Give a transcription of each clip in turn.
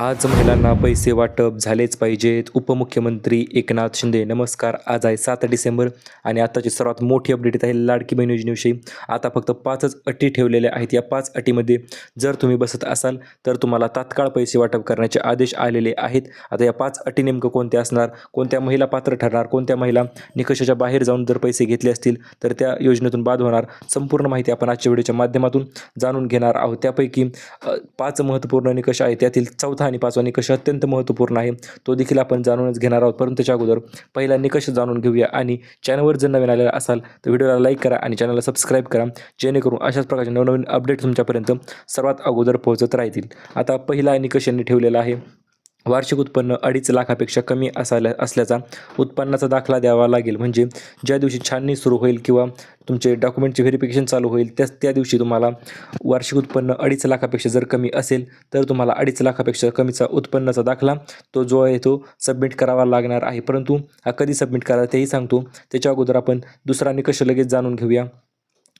आज महिलांना पैसे वाटप झालेच पाहिजेत. उपमुख्यमंत्री एकनाथ शिंदे नमस्कार. आज आहे सात डिसेंबर आणि आताची सर्वात मोठी अपडेट येत आहे लाडकी बहीण योजनेविषयी. आता फक्त पाचच अटी ठेवलेल्या आहेत. या पाच अटीमध्ये जर तुम्ही बसत असाल तर तुम्हाला तात्काळ पैसे वाटप करण्याचे आदेश आलेले आहेत. आता या पाच अटी नेमकं कोणत्या असणार? कोणत्या महिला पात्र ठरणार? कोणत्या महिला निकषाच्या बाहेर जाऊन जर पैसे घेतले असतील तर त्या योजनेतून बाद होणार? संपूर्ण माहिती आपण आजच्या व्हिडिओच्या माध्यमातून जाणून घेणार आहोत. त्यापैकी पाच महत्त्वपूर्ण निकष आहेत. त्यातील चौथा आणि पाचवा निकष अत्यंत महत्त्वपूर्ण आहे. तो देखील आपण जाणूनच घेणार आहोत. परंतु त्याच्या अगोदर पहिला निकष जाणून घेऊया आणि चॅनलवर जर नवीन आलेला असाल तर व्हिडिओला लाईक करा आणि चॅनलला सबस्क्राईब करा जेणेकरून अशाच प्रकारचे नवनवीन अपडेट तुमच्यापर्यंत सर्वात अगोदर पोहोचत राहतील. आता पहिला निकष यांनी ठेवलेला आहे. वार्षिक उत्पन्न अडीच लाखापेक्षा कमी असायला असल्याचा उत्पन्नाचा दाखला द्यावा लागेल. म्हणजे ज्या दिवशी छाननी सुरू होईल किंवा तुमचे डॉक्युमेंटचे व्हेरिफिकेशन चालू होईल त्याच त्या दिवशी तुम्हाला वार्षिक उत्पन्न अडीच लाखापेक्षा जर कमी असेल तर तुम्हाला अडीच लाखापेक्षा कमीचा उत्पन्नाचा दाखला तो जो आहे तो सबमिट करावा लागणार आहे. परंतु हा कधी सबमिट करा तेही सांगतो. त्याच्या अगोदर आपण दुसरा निकष लगेच जाणून घेऊया.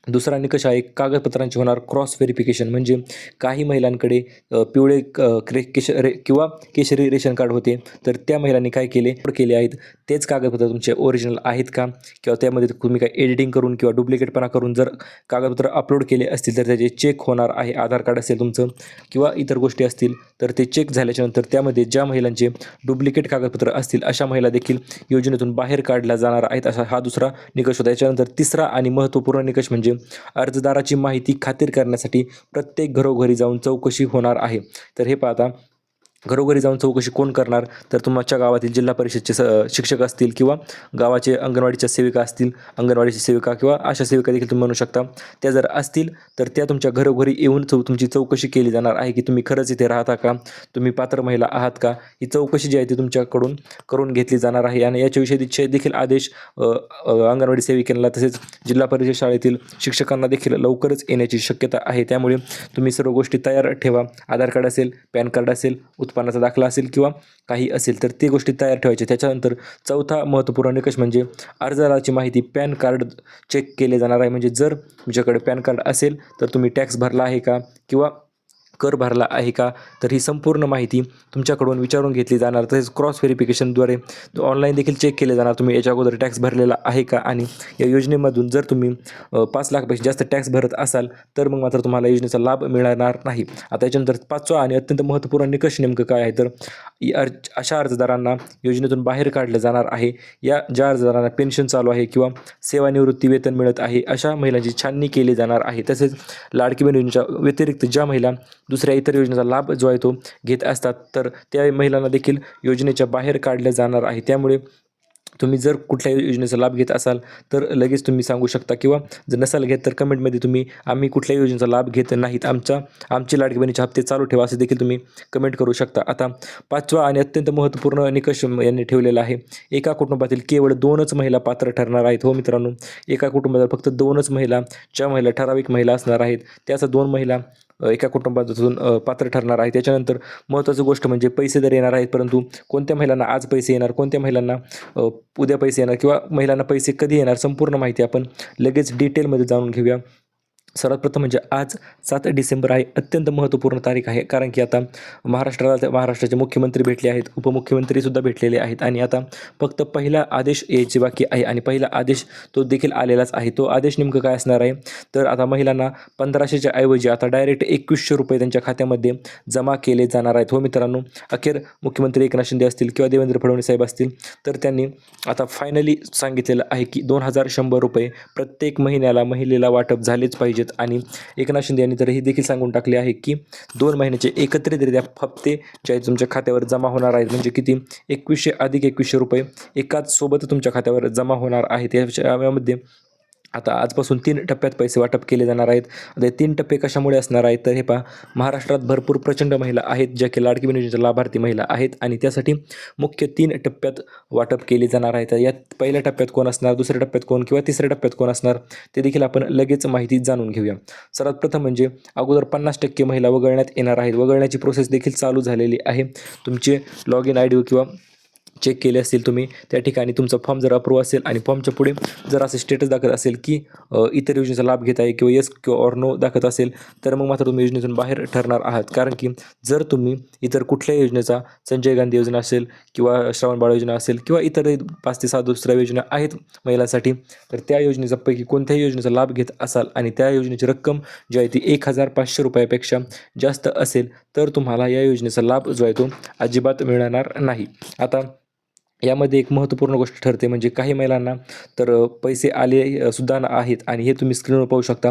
दुसरा निकष आहे कागदपत्रांचे होणार क्रॉस व्हेरिफिकेशन म्हणजे काही महिलांकडे पिवळे क- क्रे केश रे किंवा केशरी रेशन कार्ड होते तर त्या महिलांनी काय केले? केले आहेत. तेच कागदपत्र तुमचे ओरिजिनल आहेत का? किंवा त्यामध्ये तुम्ही काय एडिटिंग करून किंवा डुप्लिकेटपणा करून जर कागदपत्र अपलोड केले असतील तर त्याचे चेक होणार आहे आधार कार्ड असेल तुमचं किंवा इतर गोष्टी असतील तर ते चेक झाल्याच्यानंतर त्यामध्ये ज्या महिलांचे डुप्लिकेट कागदपत्र असतील अशा महिला देखील योजनेतून बाहेर काढल्या जाणार आहेत असा हा दुसरा निकष होता. याच्यानंतर तिसरा आणि महत्त्वपूर्ण निकष म्हणजे म्हणजे अर्जदाराची माहिती खातीर करण्यासाठी प्रत्येक घरोघरी जाऊन चौकशी होणार आहे. तर हे पाहता घरोघरी जाऊन चौकशी कोण करणार? तर तुमच्या गावातील जिल्हा परिषदचे स शिक्षक असतील किंवा गावाचे अंगणवाडीच्या सेविका असतील अंगणवाडीची सेविका किंवा आशा सेविका देखील तुम्ही म्हणू शकता. त्या जर असतील तर त्या तुमच्या घरोघरी येऊन चौ तुमची चौकशी केली जाणार आहे की तुम्ही खरंच इथे राहता का? तुम्ही पात्र महिला आहात का? ही चौकशी जी आहे ती तुमच्याकडून करून घेतली जाणार आहे. आणि याच्याविषयी देखील आदेश अंगणवाडी सेविकांना तसेच जिल्हा परिषद शाळेतील शिक्षकांना देखील लवकरच येण्याची शक्यता आहे. त्यामुळे तुम्ही सर्व गोष्टी तयार ठेवा. आधार कार्ड असेल पॅन कार्ड असेल उत्पन्नाचा दाखला असेल किंवा काही असेल तर ते गोष्टी तयार ठेवायच्या. त्याच्यानंतर चौथा महत्त्वपूर्ण निकष म्हणजे अर्जदाराची माहिती पॅन कार्ड चेक केले जाणार आहे. म्हणजे जर तुमच्याकडे पॅन कार्ड असेल तर तुम्ही टॅक्स भरला आहे का? किंवा कर भरला आहे का? तर ही संपूर्ण माहिती तुमच्याकडून विचारून घेतली जाणार. तसेच क्रॉस व्हेरिफिकेशनद्वारे ऑनलाईन देखील चेक केले जाणार. तुम्ही याच्या अगोदर टॅक्स भरलेला आहे का? आणि या योजनेमधून जर तुम्ही पाच लाखपेक्षा जास्त टॅक्स भरत असाल तर मग मात्र तुम्हाला योजनेचा लाभ मिळणार नाही. आता याच्यानंतर पाचवा आणि अत्यंत महत्त्वपूर्ण निकष नेमकं काय आहे? तर इ- अर्ज अशा अर्जदारांना योजनेतून बाहेर काढलं जाणार आहे. या ज्या अर्जदारांना पेन्शन चालू आहे किंवा सेवानिवृत्ती वेतन मिळत आहे अशा महिलांची छाननी केली जाणार आहे. तसेच लाडकी बहीण योजनेच्या व्यतिरिक्त ज्या महिला दुसऱ्या इतर योजनेचा लाभ जो आहे तो घेत असतात. तर त्या महिलांना देखील योजनेच्या बाहेर काढल्या जाणार आहे. त्यामुळे तुम्ही जर कुठल्या योजनेचा लाभ घेत असाल तर लगेच तुम्ही सांगू शकता किंवा जर नसाल घेत तर कमेंटमध्ये तुम्ही आम्ही कुठल्या योजनेचा लाभ घेत नाहीत? आमच्या आमचे लाडकी बहिणीचे हप्ते चालू ठेवा असे देखील तुम्ही कमेंट करू शकता. आता पाचवा आणि अत्यंत महत्त्वपूर्ण निकष यांनी ठेवलेला आहे. एका कुटुंबातील केवळ दोनच महिला पात्र ठरणार आहेत. हो मित्रांनो एका कुटुंबात फक्त दोनच महिला ज्या महिला ठराविक महिला असणार आहेत. त्याचा दोन महिला एका कुटुंबातून पात्र ठरणार आहे. त्याच्यानंतर महत्त्वाची गोष्ट म्हणजे पैसे तर येणार आहेत परंतु कोणत्या महिलांना आज पैसे येणार कोणत्या महिलांना उद्या पैसे येणार किंवा महिलांना पैसे कधी येणार संपूर्ण माहिती आपण लगेच डिटेलमध्ये जाणून घेऊया. सर्वात प्रथम म्हणजे आज सात डिसेंबर आहे अत्यंत महत्त्वपूर्ण तारीख आहे. कारण की आता महाराष्ट्राला महाराष्ट्राचे मुख्यमंत्री भेटले आहेत उपमुख्यमंत्रीसुद्धा भेटलेले आहेत. आणि आता फक्त पहिला आदेश यायची बाकी आहे. आणि पहिला आदेश तो देखील आलेलाच आहे. तो आदेश नेमकं काय असणार आहे? तर आता महिलांना पंधराशेच्या ऐवजी आता डायरेक्ट एकवीसशे रुपये त्यांच्या खात्यामध्ये जमा केले जाणार आहेत. हो मित्रांनो अखेर मुख्यमंत्री एकनाथ शिंदे असतील किंवा देवेंद्र फडणवीस साहेब असतील तर त्यांनी आता फायनली सांगितलेलं आहे की दोन हजार शंभर रुपये प्रत्येक महिन्याला महिलेला वाटप झालेच पाहिजे. पाहिजेत. आणि एकनाथ शिंदे यांनी तर हे देखील सांगून टाकले आहे की दोन महिन्याचे एकत्रितरित्या हप्ते जे आहेत तुमच्या खात्यावर जमा होणार आहेत. म्हणजे किती? एकवीसशे अधिक एकवीसशे रुपये एकाच सोबत तुमच्या खात्यावर जमा होणार आहेत. या- यामध्ये आता आजपासून तीन टप्प्यात पैसे वाटप केले जाणार आहेत. आता तीन टप्पे कशामुळे असणार आहेत? तर हे पहा महाराष्ट्रात भरपूर प्रचंड महिला आहेत ज्या की लाडकी योजनेच्या लाभार्थी महिला आहेत आणि त्यासाठी मुख्य तीन टप्प्यात वाटप केले जाणार आहेत यात पहिल्या टप्प्यात कोण असणार? दुसऱ्या टप्प्यात कोण किंवा तिसऱ्या टप्प्यात कोण असणार? ते देखील आपण लगेच माहिती जाणून घेऊया. सर्वात प्रथम म्हणजे अगोदर पन्नास टक्के महिला वगळण्यात येणार आहेत. वगळण्याची प्रोसेस देखील चालू झालेली आहे. तुमचे लॉग इन आय डी किंवा चेक केले असतील तुम्ही त्या ठिकाणी तुमचा फॉर्म जर अप्रूव्ह असेल आणि फॉर्मच्या पुढे जर असं स्टेटस दाखवत असेल की इतर योजनेचा लाभ घेत आहे किंवा येस किंवा ऑर नो दाखवत असेल तर मग मात्र तुम्ही योजनेतून बाहेर ठरणार आहात. कारण की जर तुम्ही इतर कुठल्याही योजनेचा संजय गांधी योजना असेल किंवा श्रावण बाळ योजना असेल किंवा इतर पाच ते सहा दुसऱ्या योजना आहेत महिलांसाठी तर त्या योजनेचा पैकी कोणत्याही योजनेचा लाभ घेत असाल आणि त्या योजनेची रक्कम जी आहे ती एक हजार पाचशे रुपयापेक्षा जास्त असेल तर तुम्हाला या योजनेचा लाभ जो आहे तो अजिबात मिळणार नाही. आता यामध्ये एक महत्त्वपूर्ण गोष्ट ठरते म्हणजे काही महिलांना तर पैसे आले सुद्धा आहेत आणि हे तुम्ही स्क्रीनवर पाहू शकता.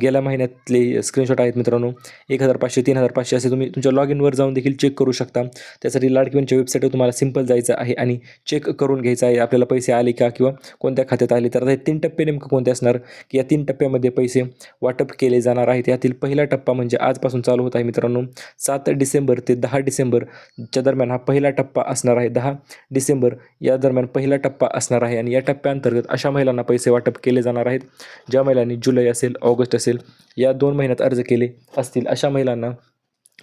गेल्या महिन्यातले स्क्रीनशॉट आहेत मित्रांनो. एक हजार पाचशे तीन हजार पाचशे असे तुम्ही तुमच्या लॉग इनवर जाऊन देखील चेक करू शकता. त्यासाठी लाडकीवनच्या वेबसाईटवर तुम्हाला सिंपल जायचं आहे आणि चेक करून घ्यायचं आहे. आपल्याला पैसे आले का किंवा कोणत्या खात्यात आले तर आता हे तीन टप्पे नेमकं कोणते असणार? की या तीन टप्प्यामध्ये पैसे वाटप केले जाणार आहेत. यातील पहिला टप्पा म्हणजे आजपासून चालू होत आहे मित्रांनो. सात डिसेंबर ते दहा डिसेंबरच्या दरम्यान हा पहिला टप्पा असणार आहे. दहा डिसेंबर या दरम्यान पहिला टप्पा असणार आहे आणि या टप्प्याअंतर्गत अशा महिलांना पैसे वाटप केले जाणार आहेत. ज्या महिलांनी जुलै असेल ऑगस्ट असेल या दोन महिन्यात अर्ज केले असतील अशा महिलांना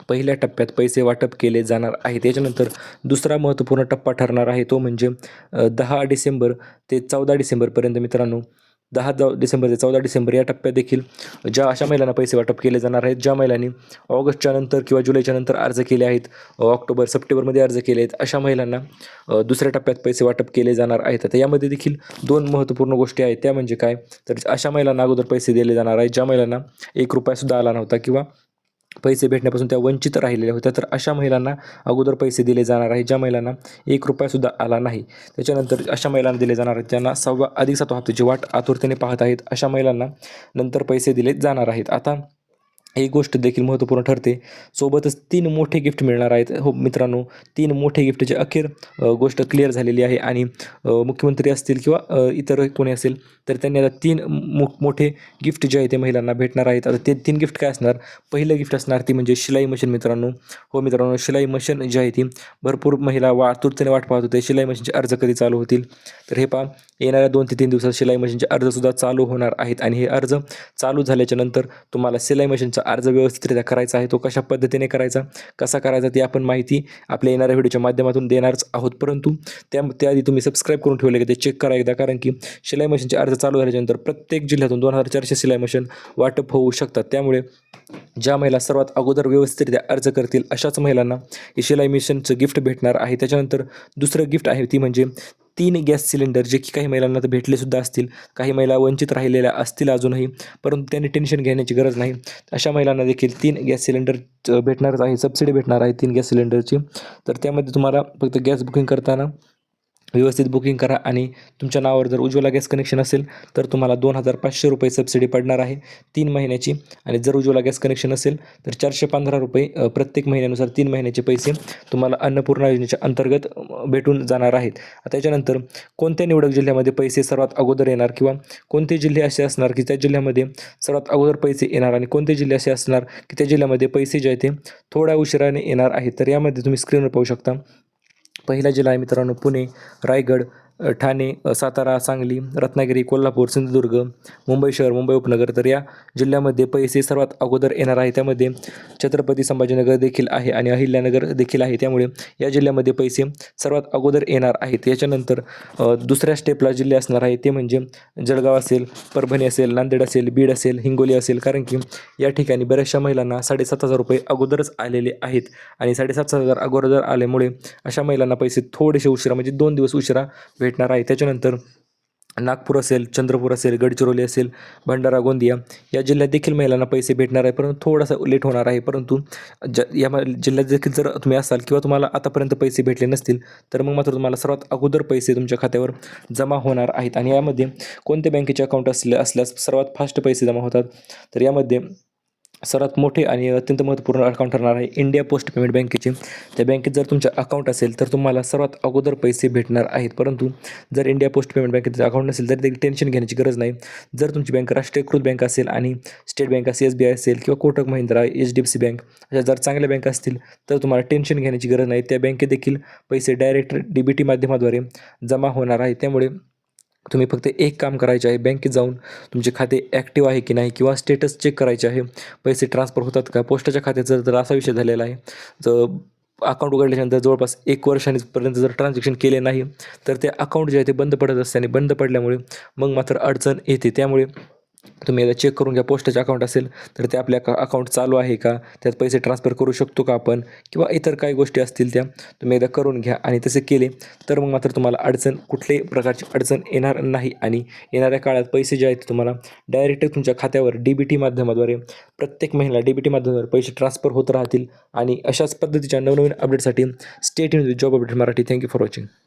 पहिल्या टप्प्यात पैसे वाटप केले जाणार आहे त्याच्यानंतर दुसरा महत्त्वपूर्ण टप्पा ठरणार आहे तो म्हणजे दहा डिसेंबर ते चौदा डिसेंबरपर्यंत मित्रांनो दहा ज डिसेंबर ते चौदा डिसेंबर या टप्प्यात देखील ज्या अशा महिलांना पैसे वाटप केले जाणार आहेत ज्या महिलांनी ऑगस्टच्या नंतर किंवा जुलैच्या नंतर अर्ज केले आहेत ऑक्टोबर सप्टेंबरमध्ये अर्ज केले आहेत अशा महिलांना दुसऱ्या टप्प्यात पैसे वाटप केले जाणार आहेत. आता यामध्ये देखील दोन महत्त्वपूर्ण गोष्टी आहेत. त्या म्हणजे काय? तर अशा महिलांना अगोदर पैसे दिले जाणार आहेत ज्या महिलांना एक रुपयासुद्धा आला नव्हता किंवा पैसे भेटण्यापासून त्या वंचित राहिलेल्या होत्या. तर अशा महिलांना अगोदर पैसे दिले जाणार आहे. ज्या महिलांना एक रुपयासुद्धा आला नाही त्याच्यानंतर अशा महिलांना दिले जाणार आहेत. ज्यांना सव्वा अधिक सातवा हप्त्याची वाट आतुरतेने पाहत आहेत अशा महिलांना नंतर पैसे दिले जाणार आहेत. आता ही गोष्ट देखील महत्त्वपूर्ण ठरते. सोबतच तीन मोठे गिफ्ट मिळणार आहेत. हो मित्रांनो तीन मोठे गिफ्टचे अखेर गोष्ट क्लिअर झालेली आहे आणि मुख्यमंत्री असतील किंवा इतर कोणी असेल तर त्यांनी आता तीन मो मोठे गिफ्ट जे आहे ते महिलांना भेटणार आहेत. आता ते तीन गिफ्ट काय असणार? पहिलं गिफ्ट असणार ती म्हणजे शिलाई मशीन मित्रांनो. हो मित्रांनो शिलाई मशीन जी आहे ती भरपूर महिला वा तुर्तीने वाट पाहत होते. शिलाई मशीनचे अर्ज कधी चालू होतील? तर हे पहा येणाऱ्या दोन ते तीन दिवसात शिलाई मशीनचे अर्जसुद्धा चालू होणार आहेत. आणि हे अर्ज चालू झाल्याच्यानंतर तुम्हाला शिलाई मशीनचा अर्ज व्यवस्थितरित्या करायचा आहे तो कशा पद्धतीने करायचा कसा करायचा ती आपण माहिती आपल्या येणाऱ्या व्हिडिओच्या माध्यमातून देणारच आहोत. परंतु त्या त्याआधी तुम्ही सबस्क्राईब करून ठेवले की ते चेक करा एकदा कारण की शिलाई मशीनचे अर्ज चालू झाल्याच्यानंतर प्रत्येक जिल्ह्यातून दोन हजार चारशे शिलाई मशीन वाटप होऊ शकतात. त्यामुळे ज्या महिला सर्वात अगोदर व्यवस्थितरित्या अर्ज करतील अशाच महिलांना हे शिलाई मिशनचं गिफ्ट भेटणार आहे. त्याच्यानंतर दुसरं गिफ्ट आहे ती म्हणजे तीन गॅस सिलेंडर जे की काही महिलांना तर भेटले सुद्धा असतील काही महिला वंचित राहिलेल्या असतील अजूनही परंतु त्यांनी टेन्शन घेण्याची गरज नाही. अशा महिलांना देखील तीन गॅस सिलेंडर भेटणारच आहे सबसिडी भेटणार आहे तीन गॅस सिलेंडरची. तर त्यामध्ये तुम्हाला फक्त गॅस बुकिंग करताना व्यवस्थित बुकिंग करा आणि तुमच्या नावावर जर उज्ज्वला गॅस कनेक्शन असेल तर तुम्हाला दोन हजार पाचशे रुपये सबसिडी पडणार आहे. तीन महिन्याची आणि जर उज्ज्वला गॅस कनेक्शन असेल तर चारशे पंधरा रुपये प्रत्येक महिन्यानुसार तीन महिन्याचे पैसे तुम्हाला अन्नपूर्णा योजनेच्या अंतर्गत भेटून जाणार आहेत. त्याच्यानंतर कोणत्या निवडक जिल्ह्यामध्ये पैसे सर्वात अगोदर येणार किंवा कोणते जिल्हे असे असणार की त्या जिल्ह्यामध्ये सर्वात अगोदर पैसे येणार आणि कोणते जिल्हे असे असणार की त्या जिल्ह्यामध्ये पैसे जे आहेत ते थोड्या उशिराने येणार आहेत? तर यामध्ये तुम्ही स्क्रीनवर पाहू शकता. पहिला जिल्हा आहे मित्रांनो पुणे रायगड. ठाणे सातारा सांगली रत्नागिरी कोल्हापूर सिंधुदुर्ग मुंबई शहर मुंबई उपनगर तर या जिल्ह्यामध्ये पैसे सर्वात अगोदर येणार आहे. त्यामध्ये छत्रपती संभाजीनगर देखील आहे आणि अहिल्यानगर देखील आहे. त्यामुळे या जिल्ह्यामध्ये पैसे सर्वात अगोदर येणार आहेत. याच्यानंतर दुसऱ्या स्टेपला जिल्हे असणार आहे ते म्हणजे जळगाव असेल परभणी असेल नांदेड असेल बीड असेल हिंगोली असेल. कारण की या ठिकाणी बऱ्याचशा महिलांना साडेसात हजार रुपये अगोदरच आलेले आहेत. आणि साडेसात हजार अगोदर आल्यामुळे अशा महिलांना पैसे थोडेसे उशिरा म्हणजे दोन दिवस उशिरा भेट भेटणार आहे. त्याच्यानंतर नागपूर असेल चंद्रपूर असेल गडचिरोली असेल भंडारा गोंदिया या जिल्ह्यात देखील महिलांना पैसे भेटणार आहे. परंतु थोडासा लेट होणार आहे. परंतु ज या जिल्ह्यात देखील जर तुम्ही असाल किंवा तुम्हाला आतापर्यंत पैसे भेटले नसतील तर मग मात्र तुम्हाला सर्वात अगोदर पैसे तुमच्या खात्यावर जमा होणार आहेत. आणि यामध्ये कोणत्या बँकेचे अकाउंट असले असल्यास सर्वात फास्ट पैसे जमा होतात? तर यामध्ये सर्वात मोठे आणि अत्यंत महत्त्वपूर्ण अकाउंट ठरणार आहे इंडिया पोस्ट पेमेंट बँकेचे त्या बँकेत जर तुमच्या अकाउंट असेल तर तुम्हाला सर्वात अगोदर पैसे भेटणार आहेत. परंतु जर इंडिया पोस्ट पेमेंट बँकेचं अकाउंट नसेल तर देखील टेन्शन घेण्याची गरज नाही. जर तुमची बँक राष्ट्रीयकृत बँक असेल आणि स्टेट बँक असेल एस बी आय असेल किंवा Kotak Mahindra H D F C bank अशा जर चांगल्या बँक असतील तर तुम्हाला टेन्शन घेण्याची गरज नाही. त्या बँकेत देखील पैसे डायरेक्ट डी बी टी माध्यमाद्वारे जमा होणार आहे. त्यामुळे तुम्ही फक्त एक काम करायचे आहे बँकेत जाऊन तुमचे खाते ॲक्टिव्ह आहे की नाही किंवा स्टेटस चेक करायचे आहे पैसे ट्रान्सफर होतात का? पोस्टाच्या खात्याचा जर असा विषय झालेला आहे जर अकाउंट उघडल्याच्यानंतर जवळपास एक वर्षांपर्यंत जर ट्रान्झॅक्शन केले नाही तर ते अकाउंट जे आहे ते बंद पडत असते आणि बंद पडल्यामुळे मग मात्र अडचण येते. त्यामुळे तुम्ही एकदा चेक करून घ्या पोस्टाचे अकाउंट असेल तर ते आपल्या का अकाउंट चालू आहे का? त्यात पैसे ट्रान्सफर करू शकतो का आपण? किंवा इतर काही गोष्टी असतील त्या तुम्ही एकदा करून घ्या आणि तसे केले तर मग मात्र तुम्हाला अडचण कुठल्याही प्रकारची अडचण येणार नाही आणि येणाऱ्या काळात पैसे जे आहेत तुम्हाला डायरेक्ट तुमच्या खात्यावर डी बी टी माध्यमाद्वारे प्रत्येक महिन्याला डी बी टी माध्यमाद्वारे पैसे ट्रान्सफर होत राहतील आणि अशाच पद्धतीच्या नवनवीन अपडेटसाठी state in job update Marathi thank you for watching